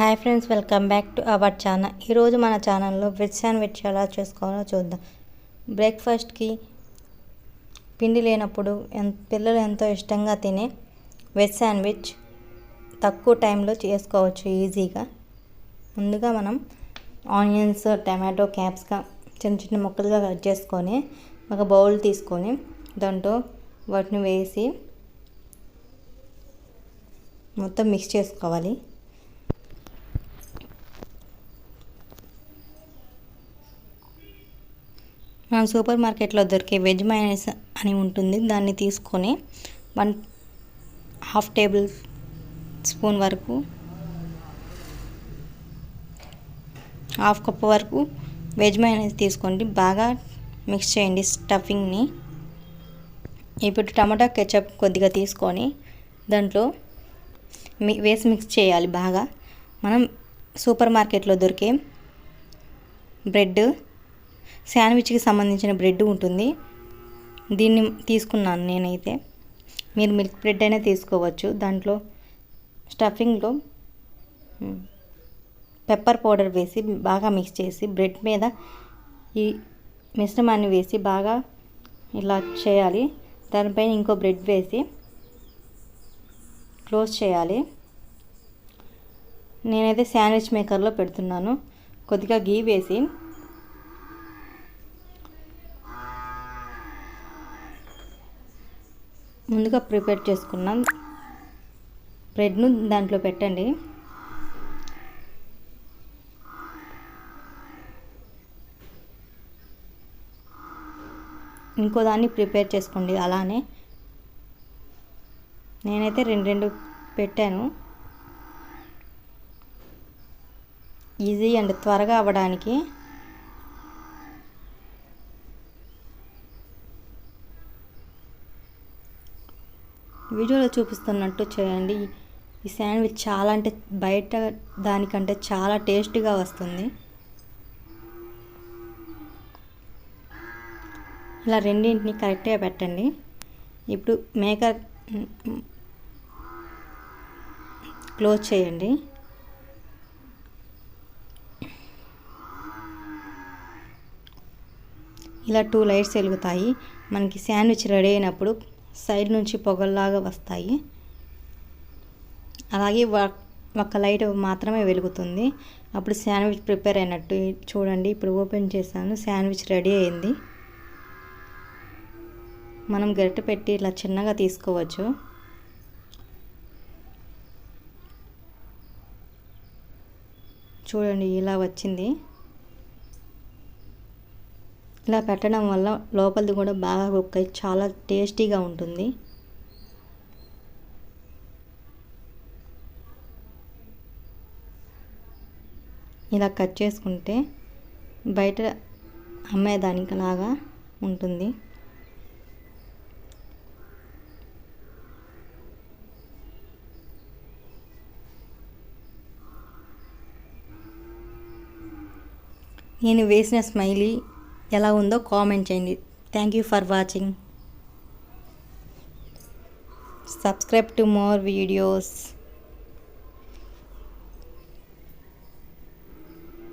Hi friends welcome back to our channel ఈరోజు మన ఛానల్లో వెజ్ శాండ్విచ్ ఎలా చేసుకోవాలో చూద్దాం. బ్రేక్ఫాస్ట్కి పిండి లేనప్పుడు పిల్లలు ఎంతో ఇష్టంగా తినే వెజ్ శాండ్విచ్ తక్కువ టైంలో చేసుకోవచ్చు ఈజీగా ముందుగా మనం ఆనియన్స్ టమాటో క్యాప్సికమ్ చిన్న చిన్న ముక్కలుగా కట్ చేసుకొని ఒక బౌల్ తీసుకొని దాంట్లో వాటిని వేసి మొత్తం మిక్స్ చేసుకోవాలి. మనం సూపర్ మార్కెట్లో దొరికే వెజ్ మైనస్ అని ఉంటుంది. దాన్ని తీసుకొని వన్ హాఫ్ టేబుల్ స్పూన్ వరకు హాఫ్ కప్ వరకు వెజ్ మైనస్ తీసుకోండి. బాగా మిక్స్ చేయండి స్టఫింగ్ని ఇప్పుడు టమాటా కెచప్ కొద్దిగా తీసుకొని దాంట్లో మీ వేసి మిక్స్ చేయాలి బాగా. మనం సూపర్ మార్కెట్లో దొరికే బ్రెడ్ శాండ్విచ్కి సంబంధించిన బ్రెడ్ ఉంటుంది. దీన్ని తీసుకున్నాను నేనైతే. మీరు మిల్క్ బ్రెడ్ అయినా తీసుకోవచ్చు. దాంట్లో స్టఫింగ్లో పెప్పర్ పౌడర్ వేసి బాగా మిక్స్ చేసి బ్రెడ్ మీద ఈ మిశ్రమాన్ని వేసి బాగా ఇలా చేయాలి. దానిపైన ఇంకో బ్రెడ్ వేసి క్లోజ్ చేయాలి. నేనైతే శాండ్విచ్ మేకర్లో పెడుతున్నాను. కొద్దిగా గీ వేసి ముందుగా ప్రిపేర్ చేసుకున్నాం. బ్రెడ్ను దాంట్లో పెట్టండి. ఇంకో దాన్ని ప్రిపేర్ చేసుకోండి. అలానే నేనైతే రెండు రెండు పెట్టాను. ఈజీ అండ్ త్వరగా అవ్వడానికి వీడియోలో చూపిస్తున్నట్టు చేయండి. ఈ శాండ్విచ్ చాలా అంటే బయట దానికంటే చాలా టేస్టీగా వస్తుంది. ఇలా రెండింటిని కరెక్ట్గా పెట్టండి. ఇప్పుడు మేకర్ క్లోజ్ చేయండి. ఇలా టూ లైట్స్ వెలుగుతాయి. మనకి శాండ్విచ్ రెడీ అయినప్పుడు సైడ్ నుంచి పొగల్లాగా వస్తాయి. అలాగే ఒక లైట్ మాత్రమే వెలుగుతుంది. అప్పుడు శాండ్విచ్ ప్రిపేర్ అయినట్టు చూడండి. ఇప్పుడు ఓపెన్ చేశాను. శాండ్విచ్ రెడీ అయింది. మనం గరిటె పెట్టి ఇలా చిన్నగా తీసుకోవచ్చు. చూడండి ఇలా వచ్చింది. ఇలా పెట్టడం వల్ల లోపలిది కూడా బాగా కుక్ అయ్యి చాలా టేస్టీగా ఉంటుంది. ఇలా కట్ చేసుకుంటే బయట అమ్మేదానికి లాగా ఉంటుంది. నేను వేసిన స్మైలీ ఎలా ఉందో కామెంట్ చేయండి. Thank you for watching subscribe to more videos